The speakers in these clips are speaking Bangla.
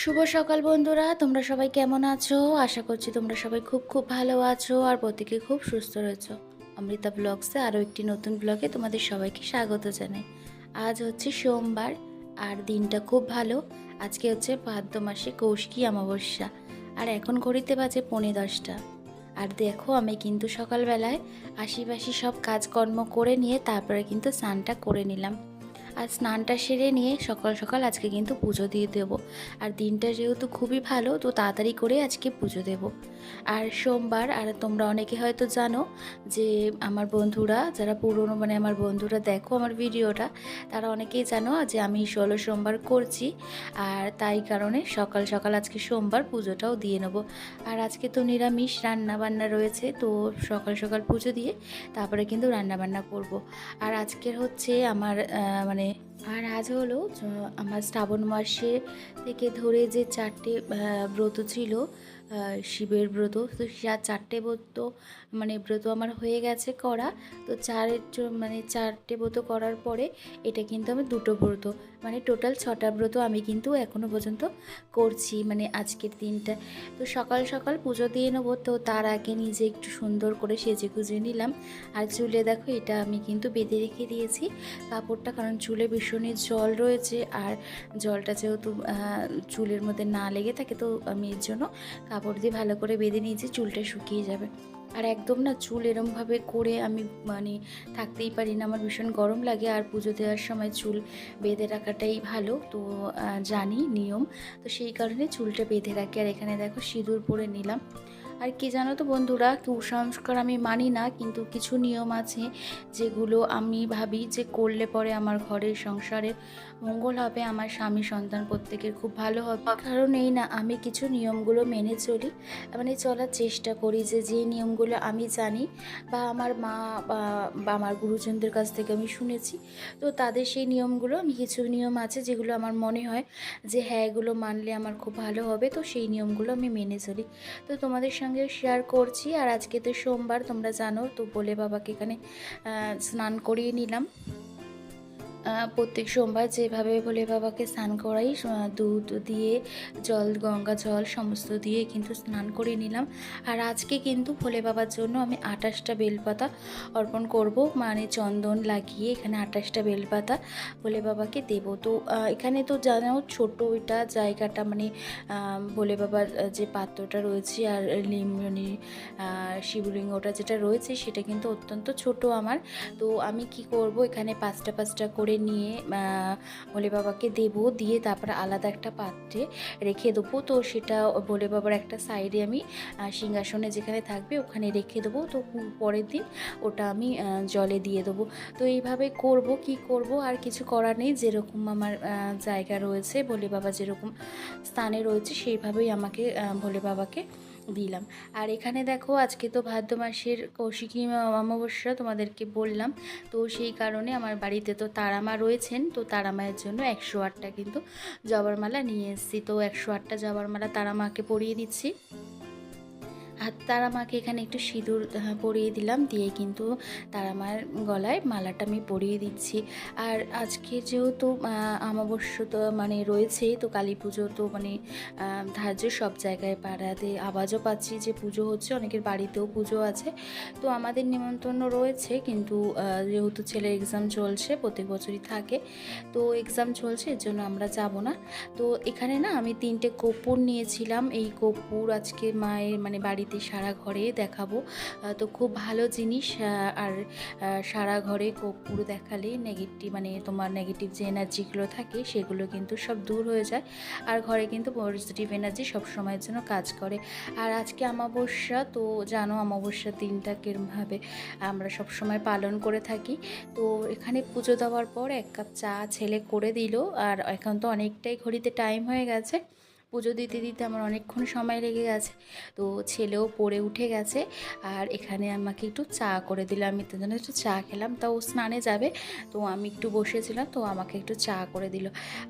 শুভ সকাল বন্ধুরা, তোমরা সবাই কেমন আছো? আশা করছি তোমরা সবাই খুব খুব ভালো আছো আর প্রত্যেকে খুব সুস্থ রয়েছো। অমৃতা ব্লগসে আরও একটি নতুন ব্লগে তোমাদের সবাইকে স্বাগত জানাই। আজ হচ্ছে সোমবার আর দিনটা খুব ভালো। আজকে হচ্ছে ভাদ্র মাসে কৌশিকী অমাবস্যা। আর এখন ঘড়িতে বাজে পৌনে দশটা। আর দেখো আমি কিন্তু সকালবেলায় আশিপাশি সব কাজকর্ম করে নিয়ে তারপরে কিন্তু স্নানটা করে নিলাম। আর স্নানটা সেরে নিয়ে সকাল সকাল আজকে কিন্তু পুজো দিয়ে দেবো। আর দিনটা যেহেতু খুবই ভালো তো তাড়াতাড়ি করে আজকে পুজো দেব। আর সোমবার আর তোমরা অনেকে হয়তো জানো যে আমার বন্ধুরা যারা পুরনো মানে আমার বন্ধুরা দেখো আমার ভিডিওটা তারা অনেকেই জানো যে আমি ষোলো সোমবার করছি আর তাই কারণে সকাল সকাল আজকে সোমবার পুজোটাও দিয়ে নেব। আর আজকে তো নিরামিষ রান্না বান্না রয়েছে তো সকাল সকাল পুজো দিয়ে তারপরে কিন্তু রান্না বান্না করব। আর আজকের হচ্ছে আমার আহ, মানে আর আজ হলো আমার শ্রাবণ মাসে থেকে ধরে যে চারটে ব্রত ছিল শিবের ব্রত, তো সে চারটে ব্রত মানে ব্রত আমার হয়ে গেছে করা, তো চারের মানে চারটে ব্রত করার পরে এটা কিন্তু আমি দুটো ব্রত মানে টোটাল ছটা ব্রত আমি কিন্তু এখনও পর্যন্ত করছি মানে আজকের দিনটা। তো সকাল সকাল পুজো দিয়ে নেব, তো তার আগে নিজে একটু সুন্দর করে সেজে গুজে নিলাম। আর চুলে দেখো এটা আমি কিন্তু বেঁধে রেখে দিয়েছি কাপড়টা, কারণ চুলে ভীষণই জল রয়েছে আর জলটা যেহেতু চুলের মধ্যে না লেগে থাকে, তো আমি এর জন্য কাপড় দিয়ে ভালো করে বেঁধে নিয়েছি, চুলটা শুকিয়ে যাবে। আর একদম না চুল এরমভাবে করে আমি মানে থাকতেই পারি না। আমার ভীষণ গরম লাগে আর পুজো দেওয়ার সময় চুল বেঁধে রাখাটাই ভালো। তো জানি নিয়ম। তো সেই কারণে চুলটা বেঁধে রাখি। আর এখানে দেখো সিঁদুর পরে নিলাম। আর কি জানো তো বন্ধুরা, কুসংস্কার আমি মানি না, কিন্তু কিছু নিয়ম আছে যেগুলো আমি ভাবি যে করলে পরে আমার ঘরের সংসারের মঙ্গল হবে, আমার স্বামী সন্তান প্রত্যেকের খুব ভালো হবে। কারণ এই না, আমি কিছু নিয়মগুলো মেনে চলি মানে চলার চেষ্টা করি যে যে নিয়মগুলো আমি জানি বা আমার মা বা বা আমার গুরুজনদের কাছ থেকে আমি শুনেছি, তো তাদের সেই নিয়মগুলো, আমি কিছু নিয়ম আছে যেগুলো আমার মনে হয় যে হ্যাঁ এগুলো মানলে আমার খুব ভালো হবে, তো সেই নিয়মগুলো আমি মেনে চলি। তো তোমাদের সঙ্গে শেয়ার করছি। আর আজকে তো সোমবার, তোমরা জানো, তো বলে বাবাকে এখানে স্নান করিয়ে নিলাম। প্রত্যেক সোমবার যেভাবে ভোলে বাবাকে স্নান করাই দুধ দিয়ে জল গঙ্গা জল সমস্ত দিয়ে কিন্তু স্নান করে নিলাম। আর আজকে কিন্তু ভোলে বাবার জন্য আমি আঠাশটা বেলপাতা অর্পণ করব। মানে চন্দন লাগিয়ে এখানে আঠাশটা বেলপাতা ভোলে বাবাকে দেব। তো এখানে তো জানো ছোট এটা জায়গাটা মানে ভোলে বাবার যে পাত্রটা রয়েছে আর লিম মানে আহ, শিবলিঙ্গটা যেটা রয়েছে সেটা কিন্তু অত্যন্ত ছোট আমার। তো আমি কি করব? এখানে পাঁচটা পাঁচটা করে নিয়ে ভোলে বাবাকে দেব। দিয়ে তারপরে আলাদা একটা পাত্রে রেখে দেবো। তো সেটা ভোলে বাবার একটা সাইডে আমি সিংহাসনে যেখানে থাকবে ওখানে রেখে দেবো। তো পরের দিন ওটা আমি জলে দিয়ে দেবো। তো এইভাবে করব, কি করব আর কিছু করার নেই। যেরকম আমার জায়গা রয়েছে ভোলে বাবা যেরকম স্থানে রয়েছে, সেইভাবেই আমাকে ভোলে বাবাকে দিলাম। আর এখানে দেখো, আজকে তো ভাদ্র মাসের কৌশিকী অমাবস্যা তোমাদেরকে বললাম। তো সেই কারণে আমার বাড়িতে তো তারামা রয়েছেন। তো তারামায়ের জন্য একশো আটটা কিন্তু জবার মালা নিয়ে এসেছি। তো একশো আটটা জবার মালা তারামাকে পরিয়ে দিচ্ছি। আর তারা মাকে এখানে একটু সিঁদুর পরিয়ে দিলাম। দিয়ে কিন্তু তারা মায়ের গলায় মালাটা আমি পরিয়ে দিচ্ছি। আর আজকে যেহেতু আহ, অমাবস্যা তো মানে রয়েছে তো কালী পুজো তো মানে ধার্য সব জায়গায় পাড়াতে আওয়াজও পাচ্ছি যে পুজো হচ্ছে। অনেকের বাড়িতেও পুজো আছে। তো আমাদের নিমন্ত্রণ রয়েছে কিন্তু যেহেতু ছেলের এক্সাম চলছে প্রত্যেক বছরই থাকে তো এক্সাম চলছে এর জন্য আমরা যাব না। তো এখানে না আমি তিনটে কর্পূর নিয়েছিলাম। এই কর্পূর আজকে মায়ের মানে বাড়িতে সারা ঘরে দেখাবো। তো খুব ভালো জিনিস আর সারা ঘরে কর্পূর দেখালে নেগেটিভ মানে তোমার নেগেটিভ যে এনার্জিগুলো থাকে, সেগুলো কিন্তু সব দূর হয়ে যায়। আর ঘরে কিন্তু পজিটিভ এনার্জি সব সময়ের জন্য কাজ করে। আর আজকে অমাবস্যা, তো জানো অমাবস্যা দিনটা কিরমভাবে আমরা সব সময় পালন করে থাকি। তো এখানে পুজো দেওয়ার পর এক কাপ চা ছেলে করে দিল, আর এখন তো অনেকটাই ঘড়িতে টাইম হয়ে গেছে। পুজো দিতে দিতে আমার অনেকক্ষণ সময় লেগে গেছে। তো ছেলেও পড়ে উঠে গেছে আর এখানে আমাকে একটু চা করে দিল। আমি তো জন্য একটু চা খেলাম তা ও স্নানে যাবে। তো আমি একটু বসেছিলাম, তো আমাকে একটু চা করে দিল।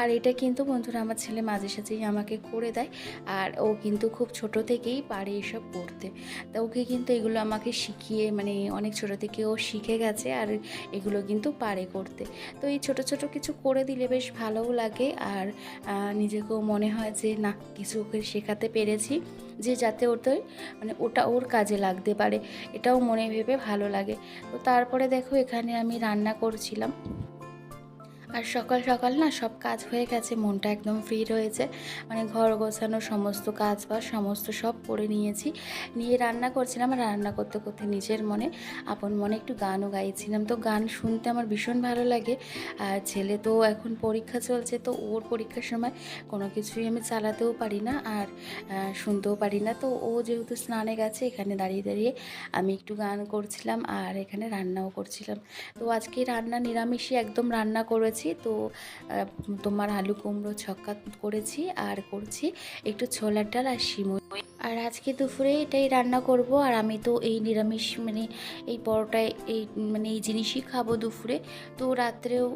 আর এটা কিন্তু বন্ধুরা আমার ছেলে মাঝে সাঝেই আমাকে করে দেয়। আর ও কিন্তু খুব ছোট থেকেই পারে এসব করতে। তা ওকে কিন্তু এগুলো আমাকে শিখিয়ে মানে অনেক ছোট থেকে ও শিখে গেছে আর এগুলো কিন্তু পারে করতে। তো এই ছোট ছোট কিছু করে দিলে বেশ ভালোও লাগে। আর নিজেকেও মনে হয় যে না, কিছু ওকে শেখাতে পেরেছি যে যাতে ওটাই মানে ওটা ওর কাজে লাগতে পারে, এটাও মনে ভেবে ভালো লাগে। তো তারপরে দেখো এখানে আমি রান্না করছিলাম। আর সকাল সকাল না সব কাজ হয়ে গেছে, মনটা একদম ফ্রি রয়েছে। মানে ঘর গোছানো, সমস্ত কাজ বা সমস্ত সব করে নিয়েছি। নিয়ে রান্না করছিলাম, আর রান্না করতে করতে নিজের মনে, আপন মনে একটু গানও গাইছিলাম। তো গান শুনতে আমার ভীষণ ভালো লাগে। আর ছেলে তো এখন পরীক্ষা চলছে, তো ওর পরীক্ষার সময় কোনো কিছুই আমি চালাতেও পারি না, আর শুনতেও পারি না। তো ও যেহেতু স্নানে গেছে, এখানে দাঁড়িয়ে দাঁড়িয়ে আমি একটু গান করছিলাম, আর এখানে রান্নাও করছিলাম। তো আজকে রান্না নিরামিষই একদম রান্না করেছি। তো তোমার আলু কুমড়ো ছক্কা করেছি আর করছি একটু ছোলার ডাল আর সিমই আর আজকে দুপুরে এটাই রান্না করব। আর আমি তো এই নিরামিষ মানে এই পরোটায় এই মানে এই জিনিসই খাব দুপুরে। তো রাত্রেও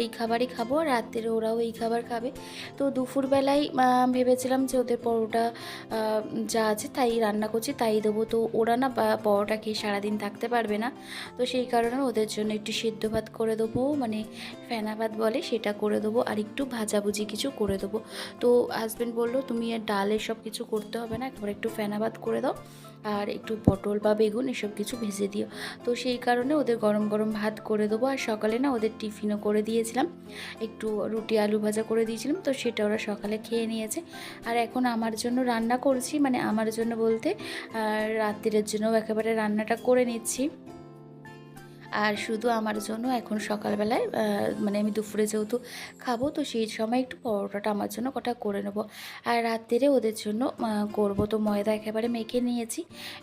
এই খাবারই খাব আর রাত্রে ওরাও এই খাবার খাবে। তো দুপুরবেলায় ভেবেছিলাম যে ওদের পরোটা যা আছে তাই রান্না করছি, তাই দেবো। তো ওরা না পরোটা খেয়ে সারাদিন থাকতে পারবে না। তো সেই কারণে ওদের জন্য একটু সেদ্ধ ভাত করে দেবো। মানে ফেনা ভাত বলে সেটা করে দেবো আর একটু ভাজাভুজি কিছু করে দেবো। তো হাজব্যান্ড বলল, তুমি আর ডাল এসব কিছু করতে হবে না, একবার একটু ভাত করে দাও আর একটু পটল বা বেগুন এসব কিছু ভেজে দিও। তো সেই কারণে ওদের গরম গরম ভাত করে দেবো আর সকালে না ওদের টিফিনও করে দিয়েছিলাম। একটু রুটি, আলু ভাজা করে দিয়েছিলাম, তো সেটা ওরা সকালে খেয়ে নিয়েছে। আর এখন আমার জন্য রান্না করছি মানে আমার জন্য বলতে রাত্রিরের জন্যও একেবারে রান্নাটা করে নিচ্ছি। আর শুধু আমার জন্য, এখন সকালবেলায় মানে আমি দুপুরে যেহেতু খাব, তো সেই সময় একটু পরোটাটা আমার জন্য কটা করে নেব। আর রাত্রে ওদের জন্য করব। তো ময়দা একেবারে মেখে নিয়েছি।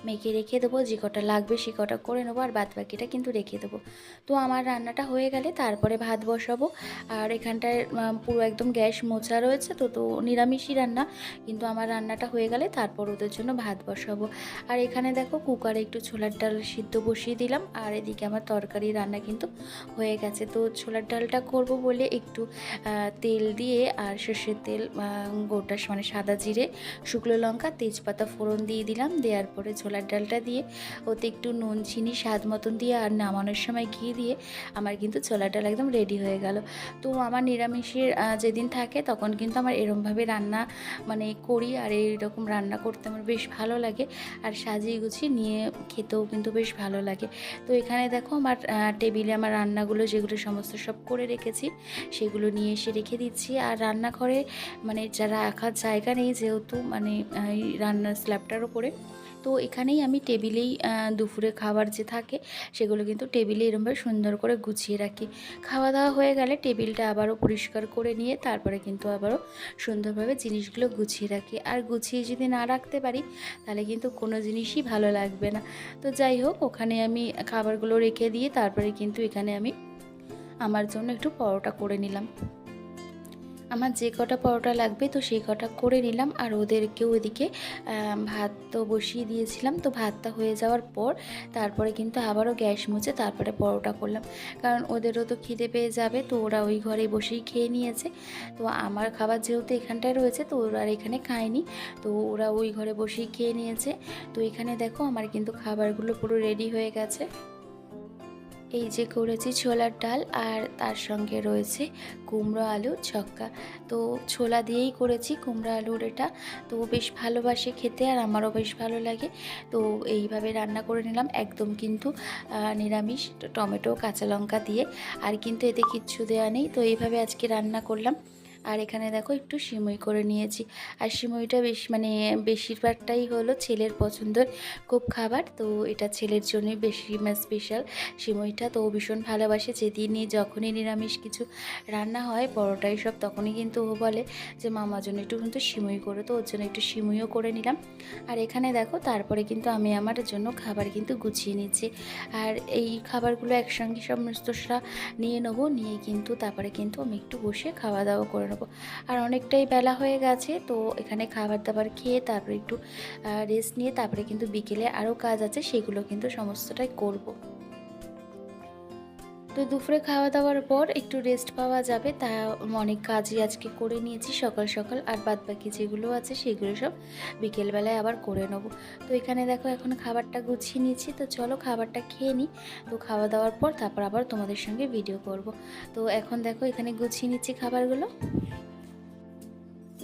মেখে রেখে দেবো, যে কটা লাগবে সে কটা করে নেব, আর বাদ বাকিটা কিন্তু রেখে দেবো। তো আমার রান্নাটা হয়ে গেলে তারপরে ভাত বসাবো। আর এখানটায় পুরো একদম গ্যাস মোচা রয়েছে, তো তো নিরামিষই রান্না। কিন্তু আমার রান্নাটা হয়ে গেলে তারপর ওদের জন্য ভাত বসাবো। আর এখানে দেখো, কুকারে একটু ছোলার ডাল সিদ্ধ বসিয়ে দিলাম। আর এদিকে আমার তরকারি রান্না কিন্তু হয়ে গেছে। তো ছোলার ডালটা করব বলে একটু তেল দিয়ে আর সর্ষের তেল গোটা মানে সাদা জিরে, শুকনো লঙ্কা, তেজপাতা ফোড়ন দিয়ে দিলাম। দেওয়ার পরে ছোলার ডালটা দিয়ে ওতে একটু নুন, চিনি, স্বাদ মতন দিয়ে আর নামানোর সময় ঘি দিয়ে আমার কিন্তু ছোলার ডাল একদম রেডি হয়ে গেল। তো আমার নিরামিষের যেদিন থাকে তখন কিন্তু আমার এরমভাবে রান্না মানে করি আর এইরকম রান্না করতে আমার বেশ ভালো লাগে। আর সাজিয়ে গুছিয়ে নিয়ে খেতেও কিন্তু বেশ ভালো লাগে। তো এখানে দেখো আমার টেবিলে আমার রান্নাগুলো যেগুলো সমস্ত সব করে রেখেছি, সেগুলো নিয়ে এসে রেখে দিচ্ছি। আর রান্নাঘরে মানে যারা রাখার জায়গা নেই যেহেতু মানে এই রান্নার স্ল্যাবটার উপরে তো এখানেই আমি টেবিলেই দুপুরে খাবার যে থাকে সেগুলো কিন্তু টেবিলে এরমভাবে সুন্দর করে গুছিয়ে রাখি। খাওয়া দাওয়া হয়ে গেলে টেবিলটা আবারও পরিষ্কার করে নিয়ে তারপরে কিন্তু আবারও সুন্দরভাবে জিনিসগুলো গুছিয়ে রাখি। আর গুছিয়ে যদি না রাখতে পারি তাহলে কিন্তু কোনো জিনিসই ভালো লাগবে না। তো যাই হোক, ওখানে আমি খাবারগুলো রেখে দিয়ে তারপরে কিন্তু এখানে আমি আমার জন্য একটু পরোটা করে নিলাম। আমার যে কটা পরোটা লাগবে তো সেই কটা করে নিলাম আর ওদেরকেও ওদিকে ভাত তো বসিয়ে দিয়েছিলাম। তো ভাতটা হয়ে যাওয়ার পর তারপরে কিন্তু আবারও গ্যাস মুছে তারপরে পরোটা করলাম। কারণ ওদেরও তো খিদে পেয়ে যাবে, তো ওরা ওই ঘরে বসেই খেয়ে নিয়েছে। তো আমার খাবার যেহেতু এখানটায় রয়েছে, তো ওরা আর এখানে খায়নি। তো ওরা ওই ঘরে বসেই খেয়ে নিয়েছে। তো এখানে দেখো আমার কিন্তু খাবারগুলো পুরো রেডি হয়ে গেছে। এই যে করেছি ছোলার ডাল আর তার সঙ্গে রয়েছে কুমড়ো আলু ছক্কা। তো ছোলা দিয়েই করেছি কুমড়ো আলুর এটা। তো বেশ ভালোবাসে খেতে আর আমারও বেশ ভালো লাগে। তো এইভাবে রান্না করে নিলাম একদম কিন্তু নিরামিষ টমেটো, কাঁচা লঙ্কা দিয়ে। আর কিন্তু এতে কিচ্ছু দেওয়া নেই। তো এইভাবে আজকে রান্না করলাম। আর এখানে দেখো একটু সিমই করে নিয়েছি। আর সিমইটা বেশ মানে বেশিরভাগটাই হলো ছেলের পছন্দের খুব খাবার, তো এটা ছেলের জন্যই বেশি স্পেশাল সিমইটা। তো ভীষণ ভালোবাসে যেদিনই যখনই নিরামিষ কিছু রান্না হয় পরোটাই সব তখনই কিন্তু ও বলে যে, মামার জন্য একটু কিন্তু সিমই করে। তো ওর জন্য একটু সিমইও করে নিলাম। আর এখানে দেখো, তারপরে কিন্তু আমি আমার জন্য খাবার কিন্তু গুছিয়ে নিচ্ছি। আর এই খাবারগুলো একসঙ্গে সমস্তটা নিয়ে নেব, নিয়ে কিন্তু তারপরে কিন্তু আমি একটু বসে খাওয়া দাওয়া করে নেব আর অনেকটাই বেলা হয়ে গেছে, তো এখানে খাবার দাবার খেয়ে তারপরে একটু রেস্ট নিয়ে তারপরে কিন্তু বিকেলে আরও কাজ আছে, সেগুলো কিন্তু সমস্তটাই করব। তো দুপুরে খাওয়া দাওয়ার পর একটু রেস্ট পাওয়া যাবে, তা অনেক কাজই আজকে করে নিয়েছি, সকাল সকাল আর বাদ বাকি যেগুলো আছে সেগুলো সব বিকেলবেলায় আবার করে নেব। তো এখানে দেখো এখন খাবারটা গুছিয়ে নিয়েছি, তো চলো খাবারটা খেয়ে নিই। তো খাওয়া দাওয়ার পর তারপর আবার তোমাদের সঙ্গে ভিডিও করব। তো এখন দেখো এখানে গুছিয়ে নিচ্ছি খাবারগুলো।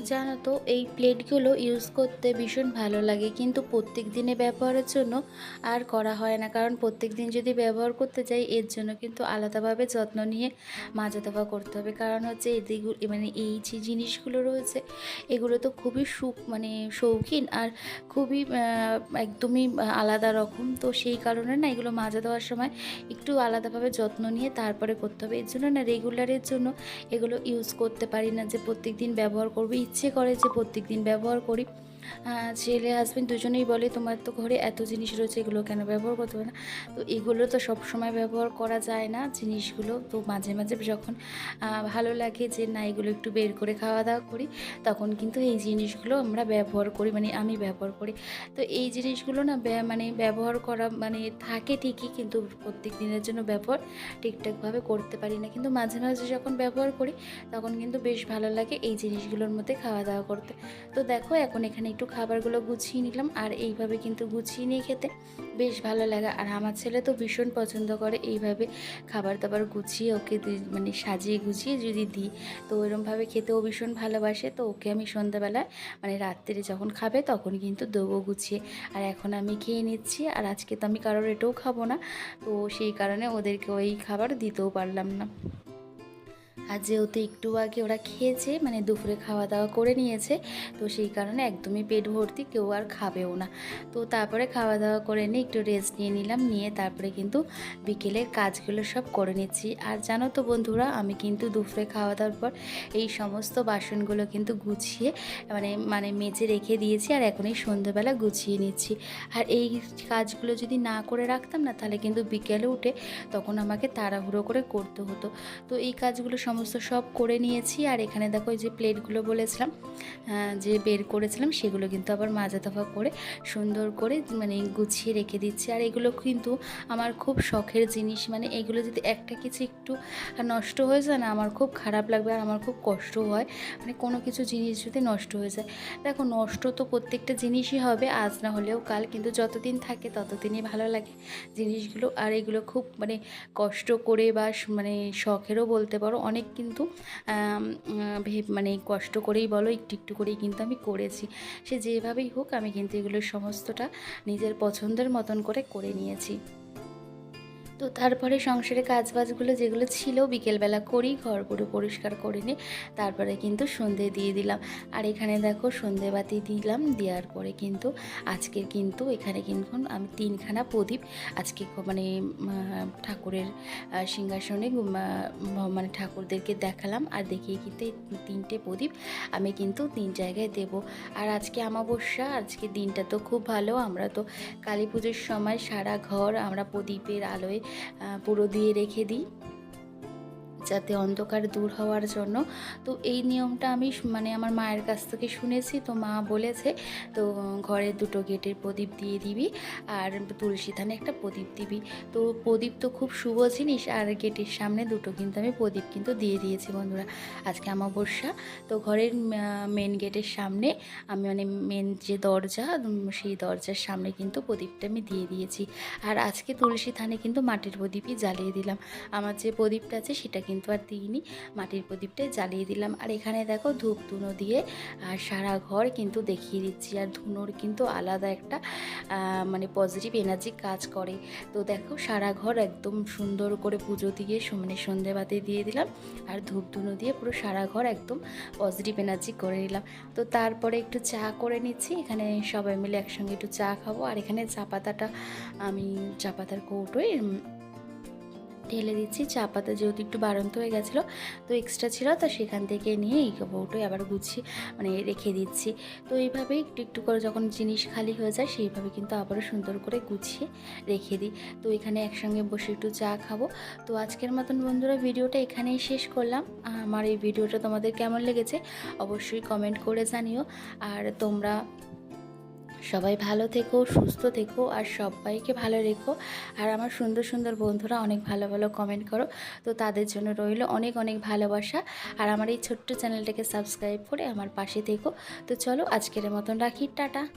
জানো তো, এই প্লেটগুলো ইউজ করতে ভীষণ ভালো লাগে। কিন্তু প্রত্যেক দিনে ব্যবহারের জন্য আর করা হয় না। কারণ প্রত্যেক দিন যদি ব্যবহার করতে যাই, এর জন্য কিন্তু আলাদাভাবে যত্ন নিয়ে মাজা ধোয়া করতে হবে। কারণ হচ্ছে এদিকগুলো মানে এই যে জিনিসগুলো রয়েছে, এগুলো তো খুবই সুখ মানে শৌখিন আর খুবই একদমই আলাদা রকম। তো সেই কারণে না, এগুলো মাজা দেওয়ার সময় একটু আলাদাভাবে যত্ন নিয়ে তারপরে করতে হবে। এর জন্য না রেগুলারের জন্য এগুলো ইউজ করতে পারি না যে প্রত্যেক দিন ব্যবহার করব। ইচ্ছে করে যে প্রত্যেক দিন ব্যবহার করি। ছেলে হাজবেন্ড দুজনেই বলে, তোমার তো ঘরে এত জিনিস রয়েছে, এগুলো কেন ব্যবহার করতে হবে না? তো এগুলো তো সব সময় ব্যবহার করা যায় না, জিনিসগুলো। তো মাঝে মাঝে যখন ভালো লাগে যে, না, এগুলো একটু বের করে খাওয়া দাওয়া করি, তখন কিন্তু এই জিনিসগুলো আমরা ব্যবহার করি মানে আমি ব্যবহার করি। তো এই জিনিসগুলো না মানে ব্যবহার করা মানে থাকে ঠিকই, কিন্তু প্রত্যেক দিনের জন্য ব্যবহার ঠিকঠাকভাবে করতে পারি না। কিন্তু মাঝে মাঝে যখন ব্যবহার করি, তখন কিন্তু বেশ ভালো লাগে এই জিনিসগুলোর মধ্যে খাওয়া দাওয়া করতে। তো দেখো, এখন এখানে একটু খাবারগুলো গুছিয়ে নিলাম আর এইভাবে কিন্তু গুছিয়ে নিয়ে খেতে বেশ ভালো লাগে। আর আমার ছেলে তো ভীষণ পছন্দ করে এইভাবে খাবার দাবার গুছিয়ে ওকে মানে সাজিয়ে গুছিয়ে যদি দিই, তো এরমভাবে খেতেও ভীষণ ভালোবাসে। তো ওকে আমি সন্ধ্যাবেলায় মানে রাত্রে যখন খাবে তখন কিন্তু দেবো গুছিয়ে। আর এখন আমি খেয়ে নিচ্ছি আর আজকে তো আমি কারোর এটাও খাব না, তো সেই কারণে ওদেরকে ওই খাবার দিতেও পারলাম না। আর যেহেতু একটু আগে ওরা খেয়েছে মানে দুপুরে খাওয়া দাওয়া করে নিয়েছে, তো সেই কারণে একদমই পেট ভর্তি, কেউ আর খাবেও না। তো তারপরে খাওয়া দাওয়া করে নিয়ে একটু রেস্ট নিয়ে নিলাম, নিয়ে তারপরে কিন্তু বিকেলের কাজগুলো সব করে নিচ্ছি। আর জানো তো বন্ধুরা, আমি কিন্তু দুপুরে খাওয়া দাওয়ার পর এই সমস্ত বাসনগুলো কিন্তু গুছিয়ে মানে মানে মেজে রেখে দিয়েছি আর এখন এই সন্ধ্যেবেলা গুছিয়ে নিচ্ছি। আর এই কাজগুলো যদি না করে রাখতাম না, তাহলে কিন্তু বিকেলে উঠে তখন আমাকে তাড়াহুড়ো করে করতে হতো। তো এই কাজগুলো সমস্ত সব করে নিয়েছি। আর এখানে দেখো যে প্লেটগুলো বলেছিলাম যে বের করেছিলাম, সেগুলো কিন্তু আবার মাজা দফা করে সুন্দর করে মানে গুছিয়ে রেখে দিচ্ছি। আর এগুলো কিন্তু আমার খুব শখের জিনিস মানে এগুলো যদি একটা কিছু একটু নষ্ট হয়ে যায় না, আমার খুব খারাপ লাগবে আর আমার খুব কষ্ট হয়। মানে কোনো কিছু জিনিস যদি নষ্ট হয়ে যায়। দেখো, নষ্ট তো প্রত্যেকটা জিনিসই হবে, আজ না হলেও কাল, কিন্তু যতদিন থাকে ততদিনই ভালো লাগে জিনিসগুলো। আর এগুলো খুব মানে কষ্ট করে বা মানে শখেরও বলতে পারো, অনেক কিন্তু ভেব- মানে কষ্ট করেই বলো, একটু একটু করেই কিন্তু আমি করেছি। সে যেভাবেই হোক, আমি কিন্তু এগুলোর সমস্তটা নিজের পছন্দের মতন করে করে নিয়েছি। তো তারপরে সংসারে কাজবাজগুলো যেগুলো ছিল, বিকেলবেলা করি ঘর পুরো পরিষ্কার করে নিয়ে তারপরে কিন্তু সন্ধে দিয়ে দিলাম। আর এখানে দেখো সন্ধে বাতি দিলাম, দেওয়ার পরে কিন্তু আজকের কিন্তু এখানে কিন্তু আমি তিনখানা প্রদীপ আজকে মানে ঠাকুরের সিংহাসনে মানে ঠাকুরদেরকে দেখালাম। আর দেখিয়ে কিন্তু তিনটে প্রদীপ আমি কিন্তু তিন জায়গায় দেব। আর আজকে আমাবস্যা আজকে দিনটা তো খুব ভালো। আমরা তো কালী পুজোর সময় সারা ঘর আমরা প্রদীপের আলোয় পুরো দিয়ে রেখে দিই। যাতে অন্ধকার দূর হওয়ার জন্য। তো এই নিয়মটা আমি মানে আমার মায়ের কাছ থেকে শুনেছি। তো মা বলেছে, তো ঘরের দুটো গেটের প্রদীপ দিয়ে দিবি আর তুলসী থানে একটা প্রদীপ দিবি। তো প্রদীপ তো খুব শুভ জিনিস আর গেটের সামনে দুটো কিন্তু আমি প্রদীপ কিন্তু দিয়ে দিয়েছি বন্ধুরা। আজকে অমাবস্যা, তো ঘরের মেন গেটের সামনে আমি মানে মেন যে দরজা সেই দরজার সামনে কিন্তু প্রদীপটা আমি দিয়ে দিয়েছি। আর আজকে তুলসী থানে কিন্তু মাটির প্রদীপই জ্বালিয়ে দিলাম। আমার যে প্রদীপটা আছে সেটা কিন্তু আর দিইনি। মাটির প্রদীপটাই জ্বালিয়ে দিলাম। আর এখানে দেখো ধূপ ধুনো দিয়ে, আর সারা ঘর কিন্তু দেখিয়ে দিচ্ছি। আর ধুনোর কিন্তু আলাদা একটা মানে পজিটিভ এনার্জি কাজ করে। তো দেখো সারা ঘর একদম সুন্দর করে পুজো দিয়ে মানে সন্ধেবাতি দিয়ে দিলাম। আর ধূপ ধুনো দিয়ে পুরো সারা ঘর একদম পজিটিভ এনার্জি করে নিলাম। তো তারপরে একটু চা করে নিচ্ছি। এখানে সবাই মিলে একসঙ্গে একটু চা খাব। আর এখানে চা পাতাটা, আমি চা পাতার কৌটোয় ঢেলে দিচ্ছি। চা পাতা যেহেতু একটু বাড়ন্ত হয়ে গেছিল, তো এক্সট্রা ছিল, তো সেখান থেকে নিয়ে এই কৌটোয় আবার গুছিয়ে মানে রেখে দিচ্ছি। তো এইভাবে একটু একটু করে যখন জিনিস খালি হয়ে যায়, সেইভাবে কিন্তু আবারও সুন্দর করে গুছিয়ে রেখে দিই। তো এখানে একসঙ্গে বসে একটু চা খাব। তো আজকের মতন বন্ধুরা ভিডিওটা এখানেই শেষ করলাম। আমার এই ভিডিওটা তোমাদের কেমন লেগেছে অবশ্যই কমেন্ট করে জানিও। আর তোমরা সবাই ভালো থেকো, সুস্থ থেকো আর সবাইকে ভালো রেখো। আর আমার সুন্দর সুন্দর বন্ধুরা অনেক ভালো ভালো কমেন্ট করো। তো তাদের জন্য রইল অনেক অনেক ভালোবাসা। আর আমার এই ছোট্ট চ্যানেলটাকে সাবস্ক্রাইব করে আমার পাশে থেকো। তো চলো আজকের মতন রাখি, টাটা।